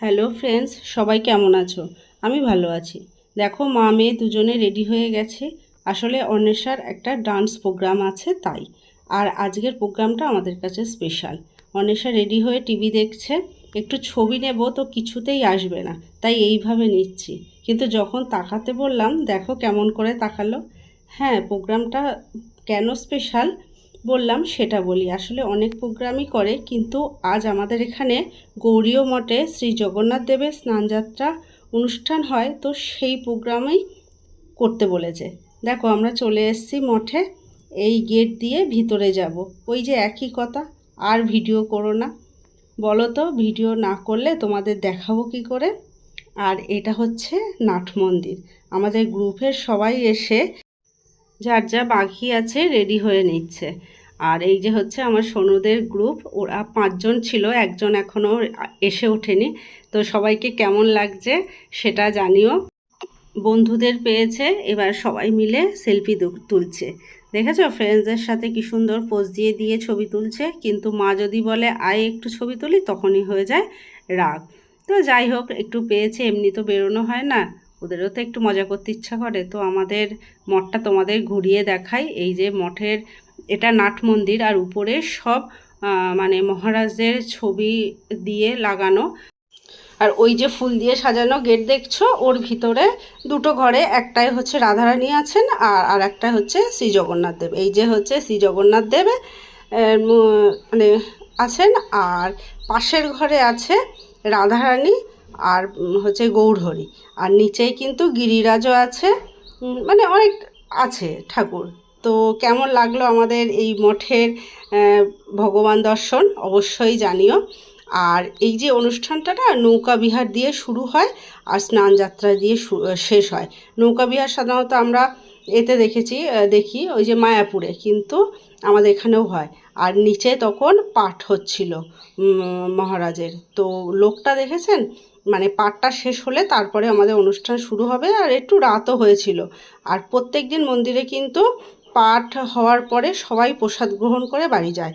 Hello friends, সবাই কেমন আছো? আমি ভালো আছি। দেখো, মা মেয়ে দুজনে রেডি হয়ে গেছে। আসলে অন্বেষার একটা ডান্স প্রোগ্রাম আছে তাই। আর আজকের প্রোগ্রামটা আমাদের কাছে স্পেশাল। অন্বেষা রেডি হয়ে টিভি দেখছে। একটু ছবি নেব তো কিছুতেই আসবে না, তাই এইভাবে নিচ্ছি। কিন্তু যখন তাকাতে বললাম, দেখো কেমন করে তাকালো। হ্যাঁ প্রোগ্রামটা কেন স্পেশাল? বললাম, সেটা বলি। আসলে অনেক প্রোগ্রামই করে, কিন্তু আজ আমাদের এখানে গৌরীয় মঠে শ্রী জগন্নাথ দেবের স্নানযাত্রা অনুষ্ঠান হয়, তো সেই প্রোগ্রামেই করতে বলেছে। দেখো, আমরা চলে এসেছি মঠে, এই গেট দিয়ে ভিতরে যাব। ওই যে একই কথা, আর ভিডিও করো না। বলো তো, ভিডিও না করলে তোমাদের দেখাবো কি করে? আর এটা হচ্ছে নাট মন্দির। আমাদের গ্রুপের সবাই এসে যার যা বাকি আছে রেডি হয়ে নিচ্ছে। আর এই যে হচ্ছে আমার সোনুদের গ্রুপ ওরা পাঁচজন ছিল, একজন এখনও এসে ওঠেনি। তো সবাইকে কেমন লাগছে সেটা জানিও। বন্ধুদের পেয়েছে, এবার সবাই মিলে সেলফি তুলছে। দেখেছ? ফ্রেন্ডসদের সাথে কি সুন্দর পোজ দিয়ে দিয়ে ছবি তুলছে। কিন্তু মা যদি বলে, আয় একটু ছবি তুলি, তখনই হয়ে যায় রাগ। তো যাই হোক, একটু পেয়েছে, এমনি তো বেরোনো হয় না। ওদেরও তো একটু মজা করতে ইচ্ছা করে। তো আমাদের মঠটা তোমাদের ঘুরিয়ে দেখাই। এই যে মঠের, এটা নাট মন্দির আর উপরে সব মানে মহারাজদের ছবি দিয়ে লাগানো। আর ওই যে ফুল দিয়ে সাজানো গেট দেখছ? ওর ভিতরে দুটো ঘরে, একটাই হচ্ছে রাধারানী আছেন আর আর একটা হচ্ছে শ্রী জগন্নাথ দেব। এই যে হচ্ছে শ্রী জগন্নাথ দেব মানে আছেন আর পাশের ঘরে আছে রাধারানী আর হচ্ছে গৌরহরি আর নিচেই কিন্তু গিরিরাজও আছে মানে অনেক আছে ঠাকুর। তো কেমন লাগল আমাদের এই মঠের ভগবান দর্শন? অবশ্যই জানিও। আর এই যে অনুষ্ঠানটা না নৌকা বিহার দিয়ে শুরু হয় আর স্নান যাত্রা দিয়ে শেষ হয়। নৌকা বিহার সাধারণত আমরা এতে দেখেছি দেখি ওই যে মায়াপুরে কিন্তু আমাদের এখানেও হয়। আর নিচে তখন পাঠ হচ্ছিল মহারাজের। তো লোকটা দেখেছেন? মানে পাঠটা শেষ হলে তারপরে আমাদের অনুষ্ঠান শুরু হবে আর একটু রাতও হয়েছিল। আর প্রত্যেক দিন মন্দিরে কিন্তু পাঠ হওয়ার পরে সবাই প্রসাদ গ্রহণ করে বাড়ি যায়।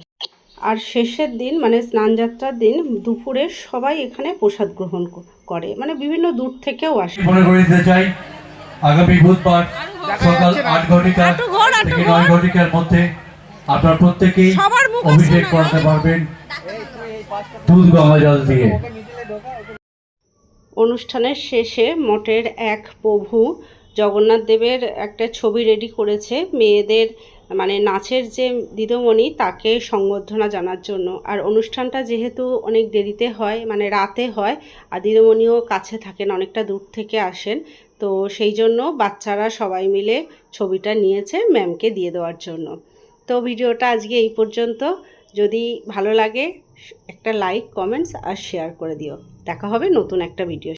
আর শেষের দিন মানে স্নানযাত্রার দিন দুপুরে সবাই এখানে প্রসাদ গ্রহণ করে। মানে বিভিন্ন দূর থেকেও আসে। মনে করে দিতে চাই আগামী বুধবার সকাল আট ঘটিকা থেকে নয় ঘটিকার মধ্যে আপনার প্রত্যেকেই অভিষেক করাতে পারবেন দুধ গঙ্গা জল দিয়ে। অনুষ্ঠানের শেষে মঠের এক প্রভু জগন্নাথ দেবের একটা ছবি রেডি করেছে মেয়েদের মানে নাচের যে দিদমণি তাকে সংবর্ধনা জানার জন্য। আর অনুষ্ঠানটা যেহেতু অনেক দেরিতে হয় মানে রাতে হয়, আর দিদমণিও কাছে থাকেন, অনেকটা দূর থেকে আসেন, তো সেই জন্য বাচ্চারা সবাই মিলে ছবিটা নিয়েছে ম্যামকে দিয়ে দেওয়ার জন্য। তো ভিডিওটা আজকে এই পর্যন্ত। যদি ভালো লাগে, একটা লাইক কমেন্টস আর শেয়ার করে দিও। দেখা হবে নতুন একটা ভিডিও